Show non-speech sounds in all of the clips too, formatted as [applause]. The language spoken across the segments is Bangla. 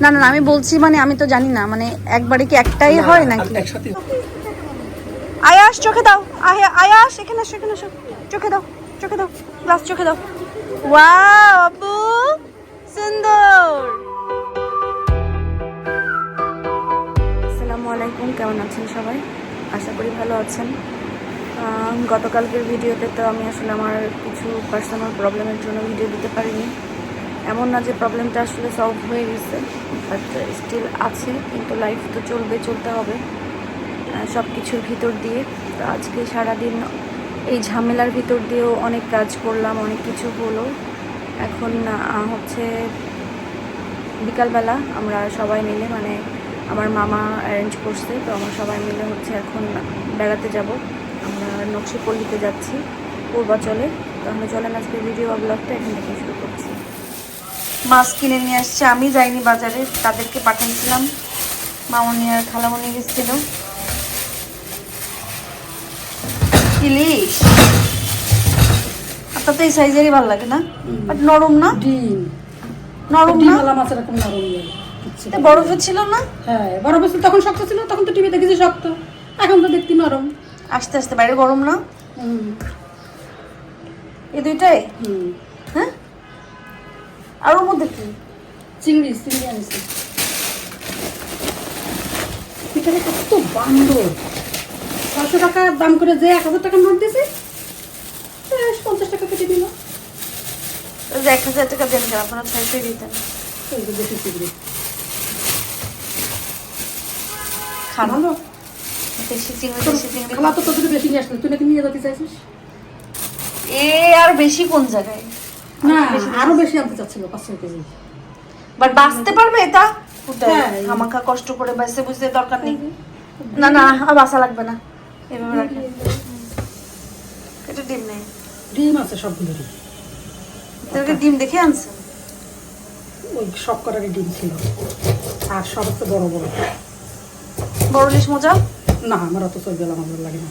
না না না, আমি বলছি মানে আমি তো জানি না মানে একবারে কি একটাই হয় নাকি? একসাথে। আয়াস চোখে দাও। আয়া- আয়াস এখানে আসো এখানে আসো চোখে দাও চোখে দাও। গ্লাস চোখে দাও। ওয়াও আপু সুন্দর! আসসালামু আলাইকুম কেমন আছেন সবাই? আশা করি ভালো আছেন। গতকালকের ভিডিওতে তো আমি আসলে আমার কিছু পার্সোনাল প্রবলেমের জন্য ভিডিও দিতে পারিনি। এমন না যে প্রবলেমটা আসলে সলভ হয়ে গেছে বাট স্টিল আছে, কিন্তু লাইফ তো চলবে, চলতে হবে সব কিছুর ভিতর দিয়ে। তো আজকে সারাদিন এই ঝামেলার ভিতর দিয়েও অনেক কাজ করলাম, অনেক কিছু হলো। এখন হচ্ছে বিকালবেলা আমরা সবাই মিলে মানে আমার মামা অ্যারেঞ্জ করছে, তো আমরা সবাই মিলে হচ্ছে এখন বেড়াতে যাব। আমরা নকশিপল্লিতে যাচ্ছি, পূর্বাচলে। তাহলে চলেন আজকে ভিডিও ব্লগটা এখান থেকে শুরু করছি। মাছ কিনে নিয়ে আসছে। আমি যাইনি বাজারে তাদেরকে পাঠিয়েছিলাম মামনি আর খালামনি গেছিল। ইলিশ আপনার তো এই সাইজেরই ভালো লাগে না? বাট নরম না? নরম না? আলা মাছ এরকম নরম লাগে। কিচ্ছু বরফ ছিল না? হ্যাঁ তখন শক্ত ছিল তখন তো টিভি দেখেছি শক্ত। এখন তো দেখতে নরম। আস্তে আস্তে বাইরে গরম না? এই দুইটাই? হুম। মধ্যে কি? চিংড়ি চিংড়ি আনিছি। এখানে কত বান্দর। ছশো টাকা দাম করে যে এক হাজার টাকা নোট দিয়েছে পঞ্চাশ টাকা কেটে দিল। এক হাজার টাকা দেন আপনারা দিতেন। দেশি চিংড়ি। খান। দেশি চিংড়ি দেশি চিংড়ি খালা তো তোদের বেশি নিয়ে আসলে তুই নাকি নিয়ে যেতে চাইছিস? এ আর বেশি কোন জায়গায়? না আরও বেশি আনতে চাচ্ছিল পাঁচ ছয় কেজি। বাট বাঁচতে পারবে এটা? হ্যাঁ। আমাকে কষ্ট করে বাঁচতে বুঝতে দরকার নেই। না না আর বাঁচা লাগবে না। এভাবে এটা ডিম নেই। ডিম আছে সবগুলোরই। তোকে ডিম দেখে আনছে? ওই সব কটারই ডিম ছিল। আর সব হচ্ছে বড় বড়। বড় ইলিশ মজা? না আমার অত চল গেলাম আমার লাগে না।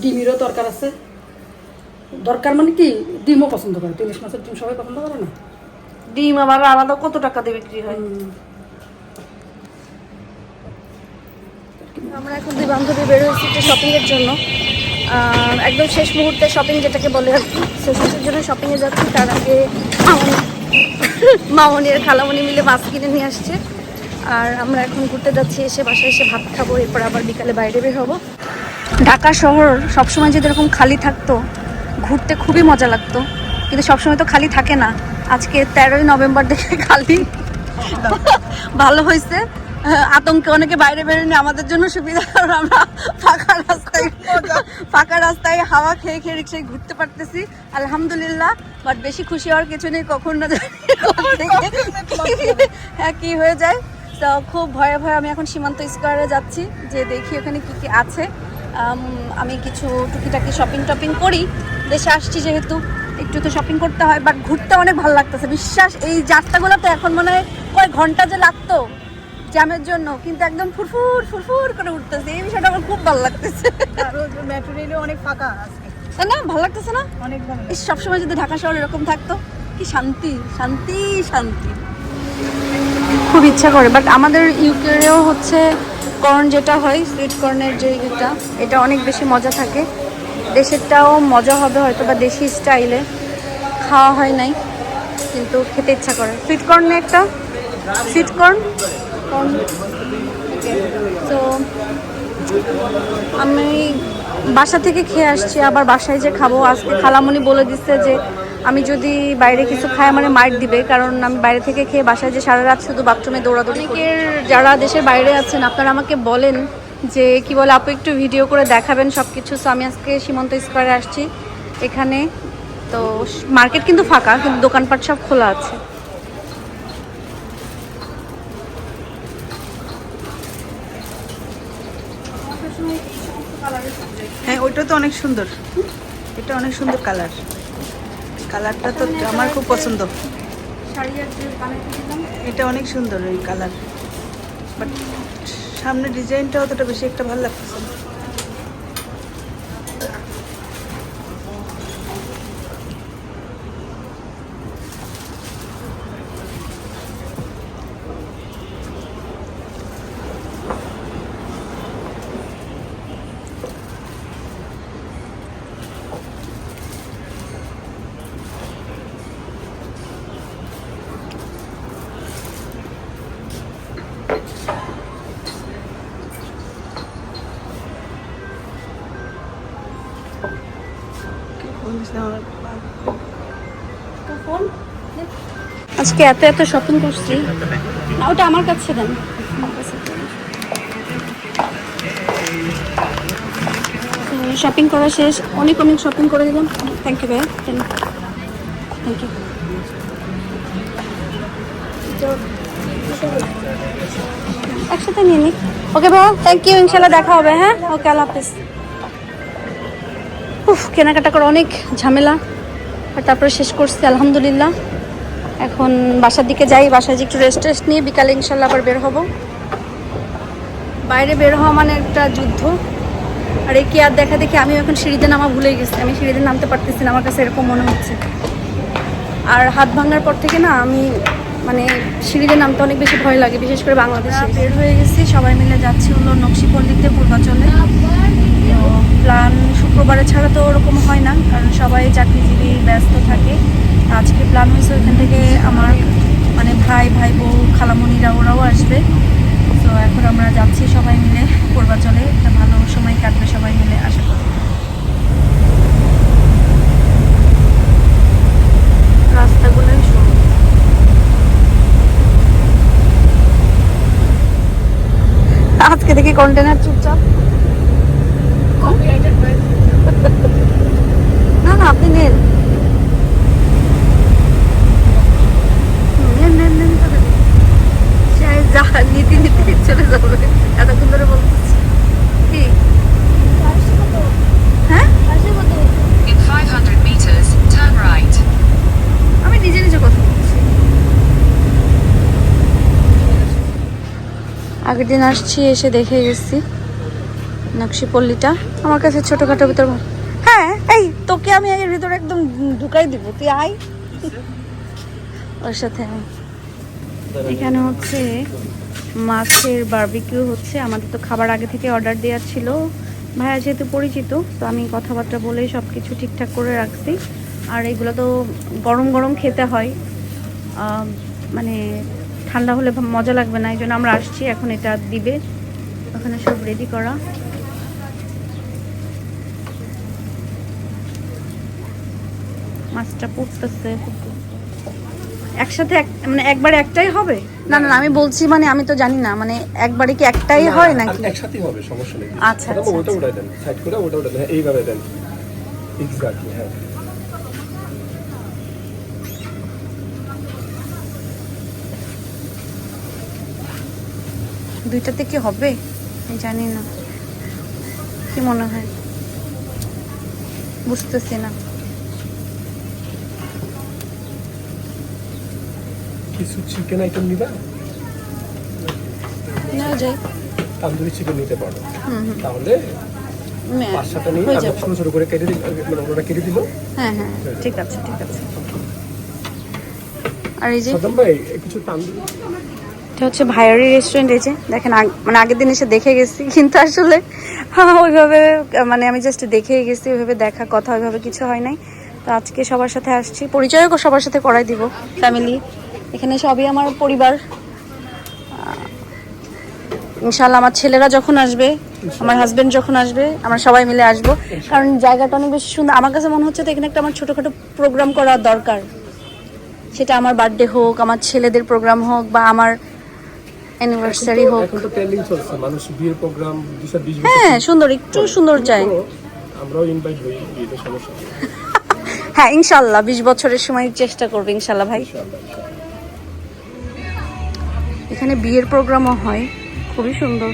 ডিমেরও দরকার আছে। দরকার মানে কি? ডিমও পছন্দ করে। ইলিশ মাছের ডিম সবাই পছন্দ করে না? ডিম আবার আলাদা কত টাকা দিয়ে বিক্রি হয়? আমরা এখন দুই বান্ধবী বের হয়েছি একটু শপিং এর জন্য। একদম শেষ মুহূর্তে শপিং যেটাকে বলে আর কি। শেষের জন্য শপিং এ যাচ্ছি। তার আগে মামনি মামনি আর খালামনি মিলে মাছ কিনে নিয়ে আসছে। আর আমরা এখন ঘুরতে যাচ্ছি এসে বাসায় এসে ভাত খাব। এরপর আবার বিকালে বাইরে বের হব। ঢাকা শহর সবসময় যদি এরকম খালি থাকতো ঘুরতে খুবই মজা লাগতো। কিন্তু সবসময় তো খালি থাকে না। আজকে তেরোই নভেম্বর দেখে খালি ভালো হয়েছে। আতঙ্কে অনেকে বাইরে বেরোয়নি আমাদের জন্য সুবিধা কারণ আমরা ফাঁকা রাস্তায় ফাঁকা রাস্তায় হাওয়া খেয়ে খেয়ে রিক্সায় ঘুরতে পারতেছি। আলহামদুলিল্লাহ বাট বেশি খুশি হওয়ার কিছু নেই কখন না হ্যাঁ কী হয়ে যায়। তো খুব ভয়ে ভয়ে আমি এখন সীমান্ত স্কোয়ারে যাচ্ছি যে দেখি ওখানে কি কি আছে। আমি কিছু টুকিটাকি শপিং টপিং করি। দেশে আসছি যেহেতু একটু তো শপিং করতে হয় বাট ঘুরতে অনেক ভালো লাগতেছে। বিশ্বাস এই যাত্রাগুলো তো এখন মনে হয় কয় ঘণ্টা যে লাগতো জ্যামের জন্য কিন্তু একদম ফুরফুর ফুরফুর করে উঠতেছে। এই বিষয়টা আমার খুব ভালো লাগতেছে। মেট্রো রেলে অনেক ফাঁকা তাই না ভালো লাগতেছে না? অনেক ভালো সবসময় যদি ঢাকা শহর এরকম থাকতো কি শান্তি শান্তি শান্তি। খুব ইচ্ছা করে বাট আমাদের ইউকেরেও হচ্ছে কর্ন যেটা হয় সুইট কর্নের যে এটা এটা অনেক বেশি মজা থাকে। দেশেরটাও মজা হবে হয়তো বা দেশি স্টাইলে। খাওয়া হয় নাই, কিন্তু খেতে ইচ্ছা করে। সুইট কর্নে একটা। সুইট কর্ন তো আমি বাসা থেকে খেয়ে আসছি, আবার বাসায় যে খাব। আজকে খালামণি বলে দিচ্ছে যে, আমি যদি বাইরে কিছু খাই, আমার মাইট দিবে। কারণ আমি বাইরে থেকে খেয়ে বাসায় যে সারা রাত শুধু বাথরুমে দৌড়াদৌড়ি অনেকের যারা দেশের বাইরে আছেন, আপনারা আমাকে বলেন যে কি বলে আপু একটু ভিডিও করে দেখাবেন সব কিছু সো আমি আজকে সীমন্ত স্কোয়ারে আসছি এখানে। তো মার্কেট কিন্তু ফাঁকা কিন্তু দোকানপাট সব খোলা আছে। হ্যাঁ ওইটা তো অনেক সুন্দর। এটা অনেক সুন্দর কালার কালারটা তো আমার খুব পছন্দ। এটা অনেক সুন্দর ওই কালার বাট সামনে ডিজাইনটা অতটা বেশি একটা ভালো লাগতেছে না। আজকে এত এত শপিং করছি। না, ওটা আমার কাছে দেন। শপিং করা শেষ। অনেক অনেক শপিং করে দিলাম। থ্যাংক ইউ ভাই। থ্যাংক ইউ একসাথে নিয়ে নি। ওকে ভাই। থ্যাংক ইউ ইনশাল্লাহ দেখা হবে হ্যাঁ? ওকে আল্লাহ হাফিজ। উফ, কেনাকাটা করা অনেক ঝামেলা। আর তারপরে শেষ করছি, আলহামদুলিল্লাহ। এখন বাসার দিকে যাই, বাসায় যে একটু রেস্ট টেস্ট নিয়ে বিকালে ইনশাল্লাহ আবার বের হব। বাইরে বের হওয়া মানে একটা যুদ্ধ। আর কি আর দেখা দেখি আমি এখন সিঁড়িতে নামা ভুলে গেছি। আমি সিঁড়িতে নামতে পারতেছি না, আমার কাছে এরকম মনে হচ্ছে। আর হাত ভাঙার পর থেকে না আমি মানে সিঁড়িতে নামতে অনেক বেশি ভয় লাগে, বিশেষ করে বাংলাদেশে। বের হয়ে গেছি, সবাই মিলে যাচ্ছি হলো নকশিপল্লিতে পূর্বাচলে। প্ল্যান শুক্রবারে ছাড়া তো ওরকম হয় না, কারণ সবাই চাকরিজীবী ব্যস্ত থাকে। আজকে প্ল্যান হয়েছে ওইখান থেকে আমার মানে ভাই ভাই বউ খালামণিরা, ওরাও আসবে। তো এখন আমরা যাচ্ছি সবাই মিলে পূর্বাচলে একটা ভালো সময় কাটবে সবাই মিলে, আশা করি। আজকে দেখি কন্টেনার না না আপনি নেন। নীতি নীতি কি হ্যাঁ In 500 meters, turn right. আমি নিজে নিজে কথা বলছি। আগের দিন আসছি এসে দেখে গেছি নকশিপল্লিটা। আমার কাছে ছোটখাটো ভিতর তোকে আমি এর ভিতরে একদম ঢুকাই দিব, তুই আয়। ওর সাথে। এখানে হচ্ছে মাছের বারবিকিউ হচ্ছে, আমাদের তো খাবার আগে থেকে অর্ডার দেওয়া ছিল। ভাইয়া যেহেতু পরিচিত, তো আমি কথাবার্তা বলে সব কিছু ঠিকঠাক করে রাখছি। আর এগুলো তো গরম গরম খেতে হয়। মানে ঠান্ডা হলে মজা লাগবে না, এই জন্য আমরা আসছি, এখন এটা দিবে। ওখানে সব রেডি করা। মাছটা পুড়তেছে। একসাথে এক- মানে একবারে একটাই হবে? না না আমি বলছি মানে আমি তো জানি না মানে একবারে কি একটাই হয় নাকি? আর একসাথেই হবে সমস্যা নেই। আচ্ছা, আচ্ছা, ওটা উঠাই দেন সাইড করে ওটা উঠাই দেন এইভাবে দেন। এক্স্যাক্টলি হ্যাঁ। দুইটাতে কি হবে? আমি জানি না। কি মনে হয়? বুঝতেছি না। কিছু চিকেন আইটেম নিবা? না যাই। তান্দুরি চিকেন নিতে পারো। তাহলে মে- পাঁচ সাতটা নিয়ে আমরা যাবে। ছোট ছোট করে কেটে মানে ওনারা কেটে দিল। হ্যাঁ হ্যাঁ ঠিক আছে ঠিক আছে। আর এই যে সাদ্দাম ভাই কিছু তান্দুরি এটা হচ্ছে ভাইয়ারি রেস্টুরেন্ট এই যে। দেখেন মানে আগের দিন এসে দেখে গেছি কিন্তু আসলে [laughs] ওইভাবে মানে আমি জাস্ট দেখেই গেছি ওইভাবে দেখা কথা ওইভাবে কিছু হয় নাই। তো আজকে সবার সাথে আসছি। পরিচয়ও সবার সাথে করাই দিব ফ্যামিলি এখানে সবই আমার পরিবার। ইনশাল্লাহ আমার ছেলেরা যখন আসবে আমার হাজবেন্ড যখন আসবে আমরা সবাই মিলে আসব। কারণ জায়গাটা অনেক বেশি সুন্দর। আমার কাছে মনে হচ্ছে তো এখানে একটা আমার ছোটোখাটো প্রোগ্রাম করা দরকার। সেটা আমার বার্থডে হোক আমার ছেলেদের প্রোগ্রাম হোক বা আমার অ্যানিভার্সারি হোক। হ্যাঁ সুন্দর একটু সুন্দর চাই। আমরাও ইনভাইট হই বিয়েতে সমস্যা [laughs] হ্যাঁ ইনশাল্লাহ বিশ বছরের সময় চেষ্টা করবে ইনশাল্লাহ ভাই। এখানে বিয়ের প্রোগ্রামও হয়। খুবই সুন্দর।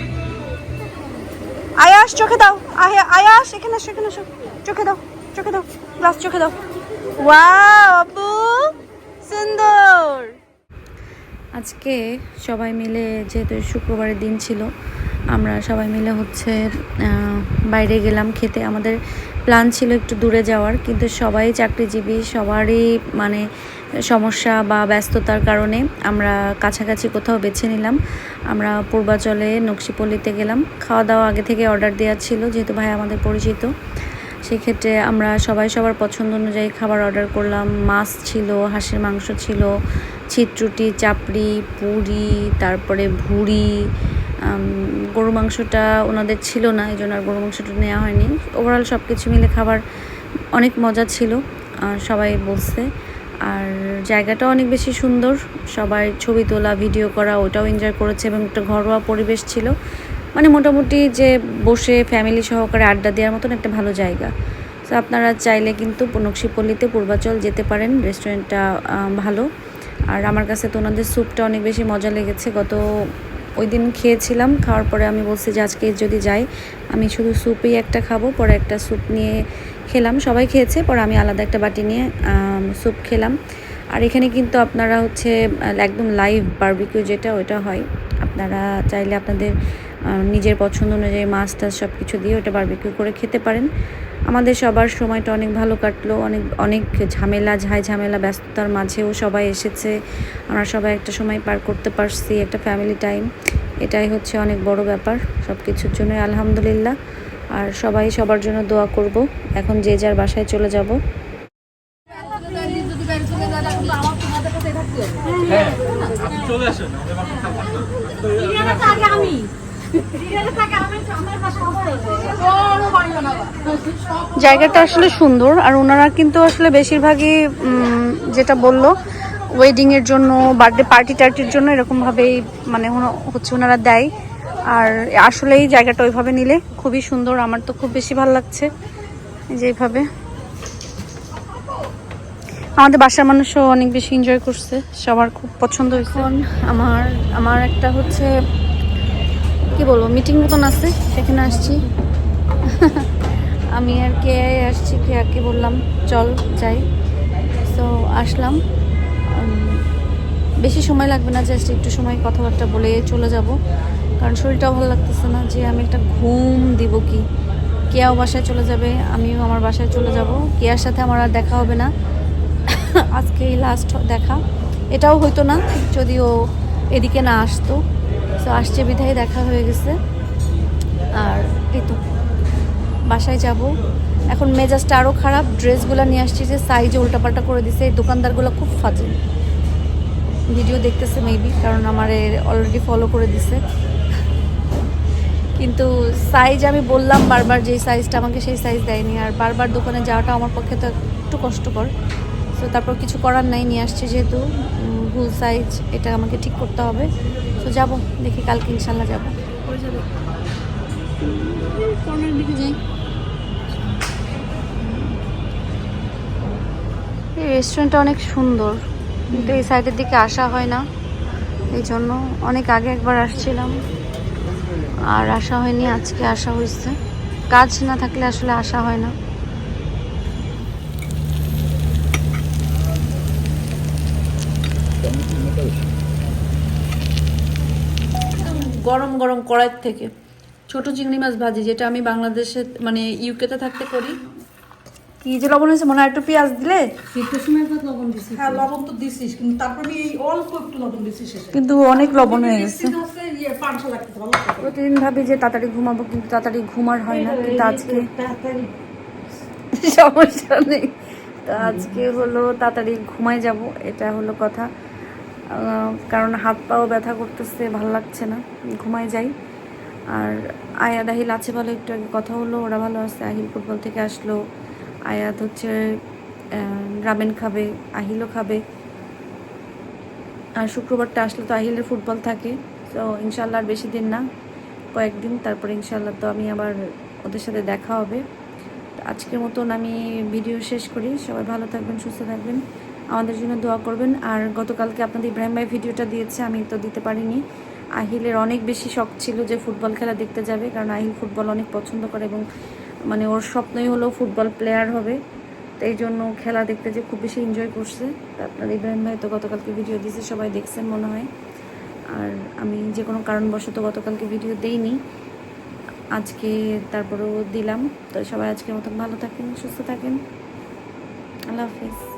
আয়াস, চোখে দাও। আয়া- আয়াস, এখানে আসো এখানে আসো। চোখে দাও চোখে দাও। গ্লাস চোখে দাও। আপু সুন্দর! আজকে সবাই মিলে, যেহেতু শুক্রবারের দিন ছিল আমরা সবাই মিলে হচ্ছে বাইরে গেলাম খেতে। আমাদের প্ল্যান ছিল একটু দূরে যাওয়ার, কিন্তু সবাই চাকরিজীবী, সবারই মানে সমস্যা বা ব্যস্ততার কারণে আমরা কাছাকাছি কোথাও বেছে নিলাম। আমরা পূর্বাচলে নকশিপল্লিতে গেলাম। খাওয়া দাওয়া আগে থেকে অর্ডার দেওয়া ছিল, যেহেতু ভাই আমাদের পরিচিত। সেক্ষেত্রে আমরা সবাই সবার পছন্দ অনুযায়ী খাবার অর্ডার করলাম। মাছ ছিল, হাঁসের মাংস ছিল চিত্রুটি চাপড়ি, পুরি, তারপরে ভুড়ি গরু মাংসটা ওনাদের ছিল না, এই জন্য আর গরু মাংসটা নেওয়া হয়নি। ওভারঅল সব কিছু মিলে খাবার অনেক মজা ছিল সবাই বলছে। আর জায়গাটা অনেক বেশি সুন্দর, সবাই ছবি তোলা, ভিডিও করা, ওটাও এনজয় করেছে এবং একটা ঘরোয়া পরিবেশ ছিল। মানে মোটামুটি যে বসে ফ্যামিলি সহকারে আড্ডা দেওয়ার মতন একটা ভালো জায়গা। তো আপনারা চাইলে কিন্তু নকশিপল্লিতে পূর্বাচল যেতে পারেন রেস্টুরেন্টটা ভালো। আর আমার কাছে তো ওনাদের স্যুপটা অনেক বেশি মজা লেগেছে। গত ওই দিন খেয়েছিলাম, খাওয়ার পরে আমি বলছি যে আজকে যদি যাই, আমি শুধু স্যুপই একটা খাব, পরে একটা স্যুপ নিয়ে খেলাম। সবাই খেয়েছে, পরে আমি আলাদা একটা বাটি নিয়ে স্যুপ খেলাম। আর এখানে কিন্তু আপনারা হচ্ছে একদম লাইভ বার্বিকিউ যেটা ওটা হয়। আপনারা চাইলে আপনাদের নিজের পছন্দ অনুযায়ী মাছ টাছ সব কিছু দিয়ে ওটা বারবিকিউ করে খেতে পারেন। আমাদের সবার সময়টা অনেক ভালো কাটলো অনেক অনেক ঝামেলা ঝাই ঝামেলা ব্যস্ততার মাঝেও সবাই এসেছে। আমরা সবাই একটা সময় পার করতে পারছি একটা ফ্যামিলি টাইম এটাই হচ্ছে অনেক বড় ব্যাপার সব কিছুর জন্য আলহামদুলিল্লাহ। আর সবাই সবার জন্য দোয়া করব। এখন যে যার বাসায় চলে যাব। জায়গাটা আসলে সুন্দর, আর ওনারা কিন্তু আসলে বেশিরভাগই যেটা বলল ওয়েডিংয়ের জন্য বার্থডে পার্টি টার্টির জন্য এরকমভাবেই মানে হচ্ছে ওনারা দেয়। আর আসলে এই জায়গাটা ওইভাবে নিলে খুবই সুন্দর, আমার তো খুব বেশি ভালো লাগছে এই যে এইভাবে। আমাদের বাসার মানুষও অনেক বেশি এনজয় করছে, সবার খুব পছন্দ হয়েছে। আমার আমার একটা হচ্ছে, কি বলব মিটিং মতন আছে, সেখানে আসছি। [laughs] আমি আর কে আসছি কে আর বললাম, চল যাই। তো আসলাম। বেশি সময় লাগবে না জাস্ট একটু সময় কথাবার্তা বলে চলে যাব। কারণ শরীরটাও ভালো লাগতেছে না যে আমি একটা ঘুম দিব কি? কেয়াও বাসায় চলে যাবে, আমিও আমার বাসায় চলে যাব। কেয়ার সাথে আমার আর দেখা হবে না। [coughs] আজকে লাস্ট দেখা। এটাও হইতো না, যদিও এদিকে না আসতো। তো আসছে বিধায় দেখা হয়ে গেছে। আর এই তো। বাসায় যাব। এখন মেজাজটা আরও খারাপ ড্রেসগুলো নিয়ে আসছি যে সাইজে উল্টাপাল্টা করে দিছে। এই দোকানদারগুলো খুব ফাজে। ভিডিও দেখতেছে মেবি কারণ আমার অলরেডি ফলো করে দিছে। কিন্তু সাইজ আমি বললাম বারবার যে সাইজটা আমাকে সেই সাইজ দেয়নি। আর বারবার দোকানে যাওয়াটা আমার পক্ষে তো একটু কষ্টকর। তো তারপর কিছু করার নাই নিয়ে আসছি যেহেতু। ভুল সাইজ এটা আমাকে ঠিক করতে হবে। তো যাব দেখি কালকে ইনশাল্লাহ যাব। দিকে যাই। রেস্টুরেন্টটা অনেক সুন্দর। কিন্তু এই সাইডের দিকে আসা হয় না। এই জন্য অনেক আগে একবার আসছিলাম। আর আসা হয়নি, আজকে আসা হয়েছে। কাজ না থাকলে আসলে আসা হয় না। গরম গরম কড়াইয়ের থেকে। ছোট চিংড়ি মাছ ভাজি, যেটা আমি বাংলাদেশে মানে ইউকেতে থাকতে করি। কি যে লবণ হয়েছে মনে হয় একটু পেঁয়াজ দিলে? হ্যাঁ লবণ তো দিছিস কিন্তু তারপর আমি এই অল্প একটু লবণ দিছিস কিন্তু অনেক লবণ হয়ে গেছে। ইয়ে। প্রতিদিন ভাবি যে তাড়াতাড়ি ঘুমাবো কিন্তু তাড়াতাড়ি ঘুমার হয় না কিন্তু আজকে [laughs] সমস্যা নেই। তো আজকে হলো তাড়াতাড়ি ঘুমাই যাব এটা হলো কথা। কারণ হাত পাও ব্যথা করতেছে ভালো লাগছে না ঘুমাই যাই। আর আয়াত আহিল আছে বলে একটু আগে কথা হলো ওরা ভালো আছে আহিল ফুটবল থেকে আসলো। আয়াত হচ্ছে রামেন খাবে, আহিলও খাবে। আর শুক্রবারটা আসলে তো আহিলের ফুটবল থাকে, তো ইনশাল্লাহ আর বেশি দিন না, কয়েকদিন, তারপরে ইনশাল্লাহ তো আমি আবার ওদের সাথে দেখা হবে। আজকের মতন আমি ভিডিও শেষ করি, সবাই ভালো থাকবেন, সুস্থ থাকবেন, আমাদের জন্য দোয়া করবেন। আর গতকালকে আপনাদের ইব্রাহিম ভাই ভিডিওটা দিয়েছে, আমি তো দিতে পারিনি। আহিলের অনেক বেশি শখ ছিল যে ফুটবল খেলা দেখতে যাবে, কারণ আহিল ফুটবল অনেক পছন্দ করে এবং মানে ওর স্বপ্নই হলো ফুটবল প্লেয়ার হবে। তো এই জন্য খেলা দেখতে যে খুব বেশি এনজয় করছে। আপনার ইব্রাহিম ভাই তো গতকালকে ভিডিও দিয়েছে, সবাই দেখছেন মনে হয়। আর আমি যে কোনো কারণবশত গতকালকে ভিডিও দেইনি। আজকে তারপরেও দিলাম। তো সবাই আজকের মতন ভালো থাকেন, সুস্থ থাকেন। আল্লাহ হাফিজ।